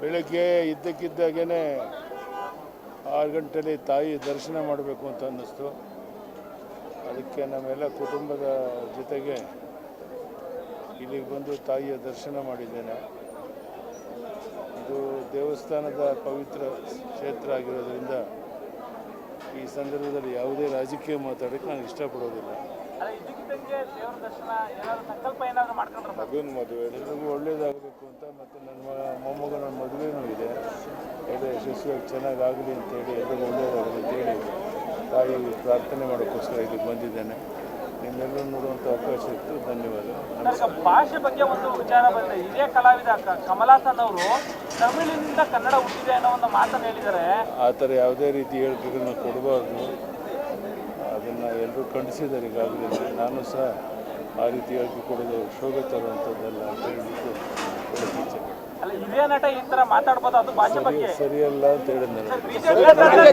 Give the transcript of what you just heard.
ಬೆಳಗ್ಗೆ ಇದ್ದಕ್ಕಿದ್ದಾಗೇ ಆರು ಗಂಟೆಯಲ್ಲಿ ತಾಯಿ ದರ್ಶನ ಮಾಡಬೇಕು ಅಂತ ಅನ್ನಿಸ್ತು. ಅದಕ್ಕೆ ನಮ್ಮೆಲ್ಲ ಕುಟುಂಬದ ಜೊತೆಗೆ ಇಲ್ಲಿಗೆ ಬಂದು ತಾಯಿಯ ದರ್ಶನ ಮಾಡಿದ್ದೇನೆ. ಇದು ದೇವಸ್ಥಾನದ ಪವಿತ್ರ ಕ್ಷೇತ್ರ ಆಗಿರೋದ್ರಿಂದ ಈ ಸಂದರ್ಭದಲ್ಲಿ ಯಾವುದೇ ರಾಜಕೀಯ ಮಾತಾಡೋಕ್ಕೆ ನಾನು ಇಷ್ಟಪಡೋದಿಲ್ಲ. ಮಗನ ಮದುವೆ. ಎಲ್ರಿಗೂ ಒಳ್ಳೇದಾಗಬೇಕು ಅಂತ ಮತ್ತು ನನ್ನ ಮಗ ಮೊಮ್ಮಗನ ಮದುವೆನೂ ಇದೆ. ಎಲ್ಲ ಯಶಸ್ವಿಯಾಗಿ ಚೆನ್ನಾಗಾಗಲಿ ಅಂತೇಳಿ ಎಲ್ಲರಿಗೂ ಒಳ್ಳೇದಾಗಲಿ ಅಂತೇಳಿ ತಾಯಿ ಪ್ರಾರ್ಥನೆ ಮಾಡೋಕ್ಕೋಸ್ಕರ ಇಲ್ಲಿ ಬಂದಿದ್ದೇನೆ. ನಿಮ್ಮೆಲ್ಲರೂ ನೋಡುವಂಥ ಅವಕಾಶ ಇತ್ತು. ಧನ್ಯವಾದ. ಭಾಷೆ ಬಗ್ಗೆ ಒಂದು ವಿಚಾರ ಬಂದಿದೆ ಇದೇ ಕಲಾವಿದ ಕಮಲಾಸನ್ ಅವರು ತಮಿಳಿನಿಂದ ಕನ್ನಡ ಹುಟ್ಟಿದೆ ಅನ್ನೋ ಒಂದು ಮಾತನ್ನು ಹೇಳಿದ್ದಾರೆ. ಆ ಥರ ಯಾವುದೇ ರೀತಿ ಹೇಳಿಕೆಗಳನ್ನ ಕೊಡಬಾರ್ದು. ಅದನ್ನು ಎಲ್ಲರೂ ಖಂಡಿಸಿದ್ದಾರೆ ಈಗಾಗಲೇ. ನಾನು ಸಹ ಆ ರೀತಿಯಾಗಿ ಕೂಡ ಶೋಭೆ ತರುವಂಥದ್ದೆಲ್ಲ ಅಂತ ನಟ ಈ ತರ ಮಾತಾಡ್ಬೋದು ಅದು ಭಾಷೆ ಬಗ್ಗೆ. ಸರಿಯಲ್ಲ ಅಂತ ಹೇಳಿದ್ನಲ್ಲ. ಬಿಜೆಪಿ